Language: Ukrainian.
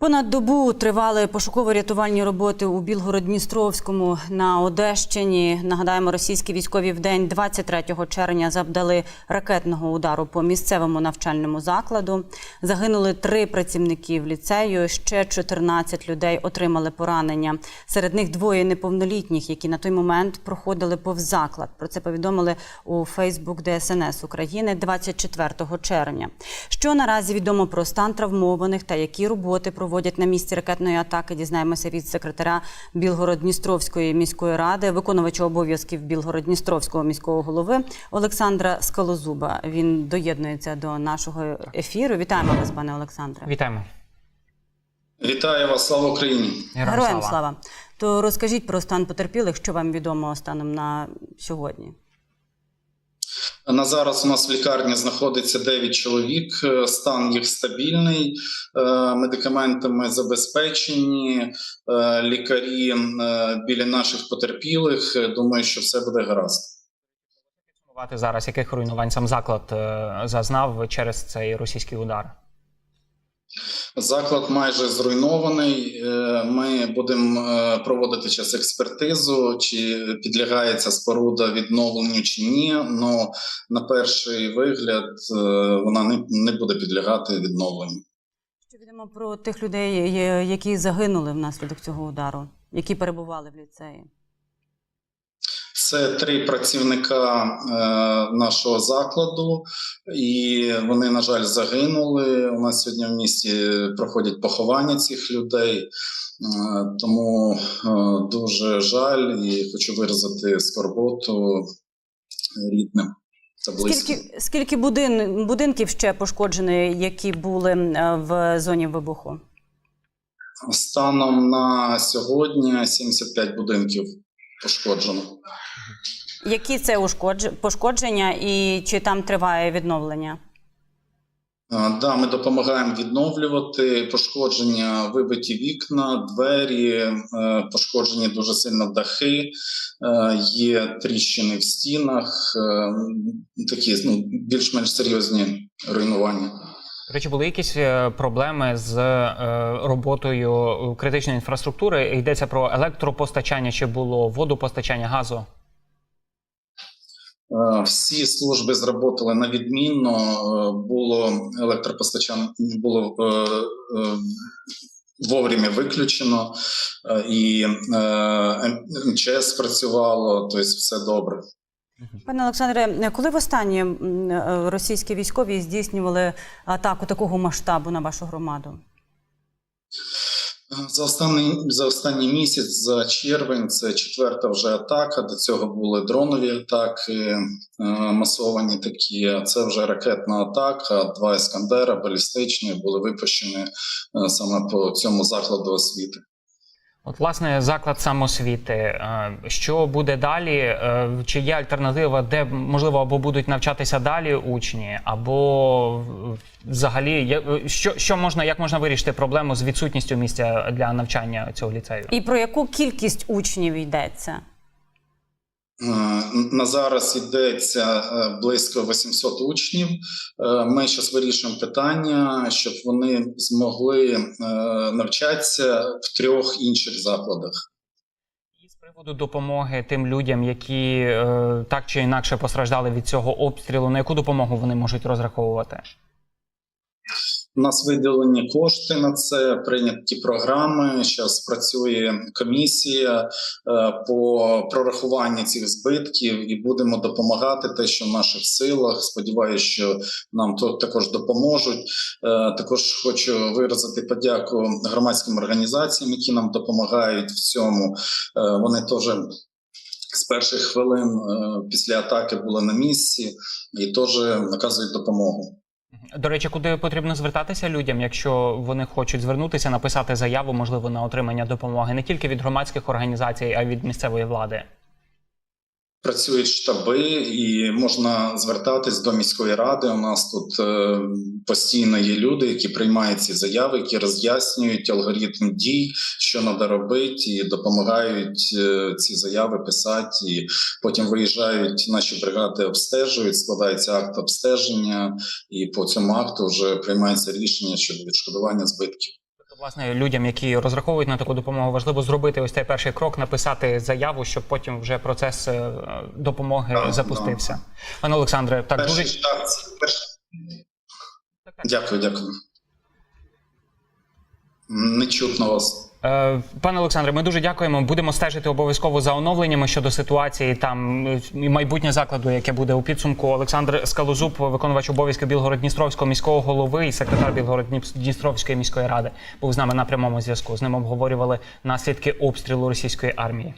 Понад добу тривали пошуково-рятувальні роботи у Білгород-Дністровському на Одещині. Нагадаємо, російські військові в день 23 червня завдали ракетного удару по місцевому навчальному закладу. Загинули три працівники в ліцею. Ще 14 людей отримали поранення. Серед них двоє неповнолітніх, які на той момент проходили повз заклад. Про це повідомили у Фейсбук ДСНС України 24 червня. Що наразі відомо про стан травмованих та які роботи проводять на місці ракетної атаки, дізнаємося від секретаря Білгород-Дністровської міської ради, виконувача обов'язків Білгород-Дністровського міського голови Олександра Скалозуба. Він доєднується до нашого ефіру. Вітаємо вас, пане Олександре. Вітаємо. Вітаю вас, слава Україні! Героям слава. То розкажіть про стан потерпілих, що вам відомо станом на сьогодні. На зараз у нас в лікарні знаходиться 9 чоловік. е, Стан їх стабільний, е, медикаментами забезпечені, е, лікарі біля наших потерпілих. Думаю, що все буде гаразд. Зараз, яких руйнувань сам заклад зазнав через цей російський удар. Заклад майже зруйнований. Е, Ми будемо е, проводити час експертизу, чи підлягає ця споруда відновленню чи ні. Но на перший вигляд е, вона не буде підлягати відновленню. Що відомо про тих людей, які загинули внаслідок цього удару, які перебували в ліцеї? Це три працівника е, нашого закладу, і вони, на жаль, загинули. У нас сьогодні в місті проходять поховання цих людей, е, тому е, дуже жаль і хочу виразити скорботу рідним та. Скільки, скільки будин, будинків ще пошкоджені, які були в зоні вибуху? Станом на сьогодні 75 будинків пошкоджено. Які це пошкодження і чи там триває відновлення? Да, ми допомагаємо відновлювати пошкодження, вибиті вікна, двері, е, пошкоджені дуже сильно дахи, е, є тріщини в стінах, е, такі ну, більш-менш серйозні руйнування. До речі, були якісь е, проблеми з е, роботою критичної інфраструктури? Йдеться про електропостачання, чи було водопостачання газу? Е, Всі служби зработали на відмінно. е, Було електропостачання було е, е, вовремя виключено, е, і е, МЧС працювало, тобто все добре. Пане Олександре, коли востаннє м, е, російські військові здійснювали атаку такого масштабу на вашу громаду? За останній за останній місяць, за червень, це четверта вже атака. До цього були дронові атаки, е, масовані такі. А це вже ракетна атака. Два іскандера балістичні були випущені е, саме по цьому закладу освіти. От, власне, заклад самосвіти. Е, Що буде далі? Е, Чи є альтернатива, де можливо або будуть навчатися далі учні, або взагалі що, що можна, як можна вирішити проблему з відсутністю місця для навчання цього ліцею? І про яку кількість учнів йдеться? Е, На зараз йдеться е, близько 800 учнів. Е, Ми зараз вирішуємо питання, щоб вони змогли навчатися в трьох інших закладах. І з приводу допомоги тим людям, які так чи інакше постраждали від цього обстрілу, на яку допомогу вони можуть розраховувати? У нас виділені кошти на це, прийняті програми. Зараз працює комісія е, по прорахуванню цих збитків, і будемо допомагати те, що в наших силах. Сподіваюся, що нам то також допоможуть. Е, Також хочу виразити подяку громадським організаціям, які нам допомагають в цьому. Е, Вони теж. З перших хвилин після атаки були на місці і теж наказують допомогу. До речі, куди потрібно звертатися людям, якщо вони хочуть звернутися, написати заяву, можливо, на отримання допомоги не тільки від громадських організацій, а й від місцевої влади. Працюють штаби, і можна звертатись до міської ради. У нас тут е, постійно є люди, які приймають ці заяви, які роз'яснюють алгоритм дій, що треба робити, і допомагають е, ці заяви писати. І потім виїжджають наші бригади, обстежують, складається акт обстеження, і по цьому акту вже приймається рішення щодо відшкодування збитків. Власне, людям, які розраховують на таку допомогу, важливо зробити ось цей перший крок, написати заяву, щоб потім вже процес е, допомоги а, запустився. Пане Олександре, так Перший дуже так, перший. Дякую, дякую. Не чутно вас. Е, Пане Олександре, ми дуже дякуємо. Будемо стежити обов'язково за оновленнями щодо ситуації там е, і майбутнє закладу, яке буде у підсумку. Олександр Скалозуб, виконувач обов'язків Білгород-Дністровського міського голови і секретар Білгород-Дністровської міської ради, був з нами на прямому зв'язку. З ним обговорювали наслідки обстрілу російської армії.